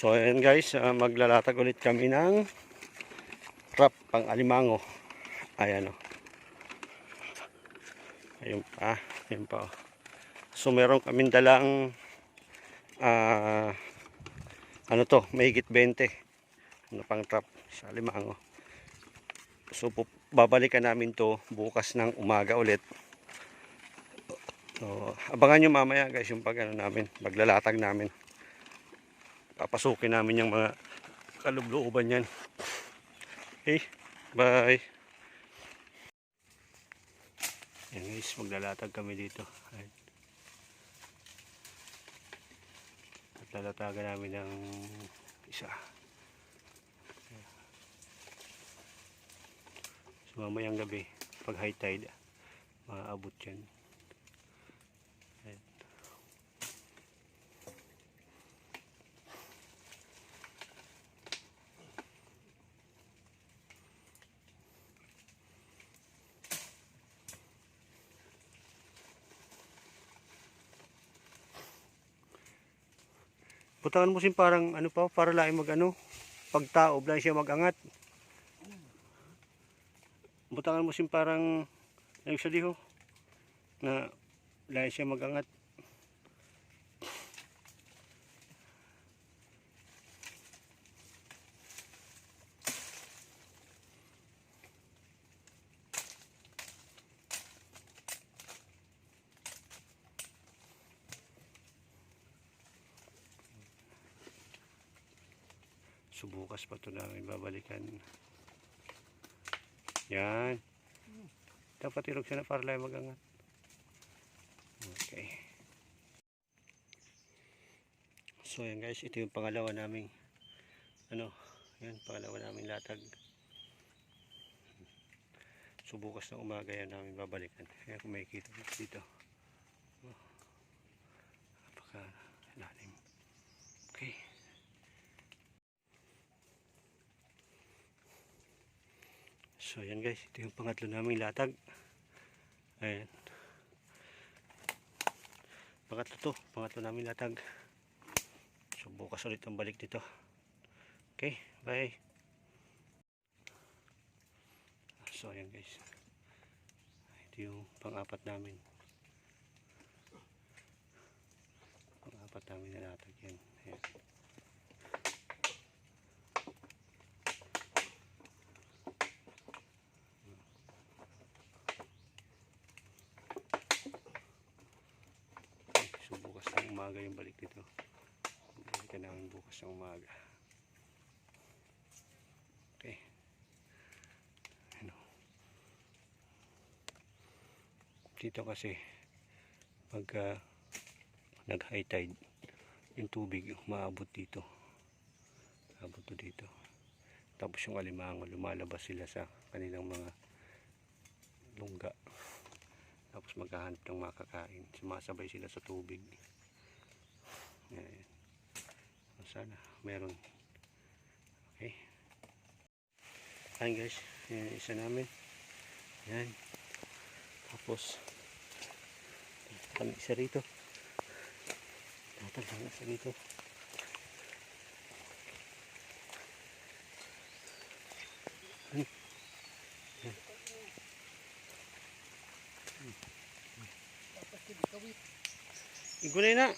So ayan guys, ah, maglalatag ulit kami ng trap pang alimango. Ayan o. Ayun pa, ayun pa. oh. So meron kaming dalang ah, ano to, mahigit 20 na pang trap sa alimango. So babalikan namin to bukas ng umaga ulit. So, abangan nyo mamaya guys yung pag ano namin, maglalatag namin. Papasukin namin yung mga kalublooban yan. Okay, bye. Yan guys, maglalatag kami dito. Ayan. At lalatagan namin ng isa. So mamayang gabi, pag high tide, maaabot yan. Butangan mo sin parang ano pa, para lang mag ano, pagtaob lang siya magangat. Butangan mo sin parang sa diho na lang siya magangat. Subukas pa ito namin babalikan. Yan. Dapat irog siya na para lang magangat. Okay. So yan guys, ito yung pangalawa naming ano, yan pangalawa naming latag. So bukas na umaga yan namin babalikan. Kaya kung makikita dito. Oh. Napaka lalim. Okay. So yan guys, ito yung pangatlo naming latag. Ayan. Pangatlo to, pangatlo naming latag. So bukas ulit ang balik dito. Okay, bye. So ayan guys. Ito yung pang-apat namin. Pang-apat namin na latag yan. Ayan. So bukas ng umaga yung balik dito. Balikan namin bukas ng umaga. Okay. Ano. Dito kasi pagka nag high tide yung tubig umaabot dito. Abot to dito. Tapos yung alimango lumalabas sila sa kanilang mga lungga. Tapos maghahanap ng makakain. Sumasabay sila sa tubig. Ayan. Sana meron. Okay. Ayan guys. Yan yung isa namin. Yan. Tapos kami isa rito. Tatag isa rito. Ayan. Ayan. Igulay na.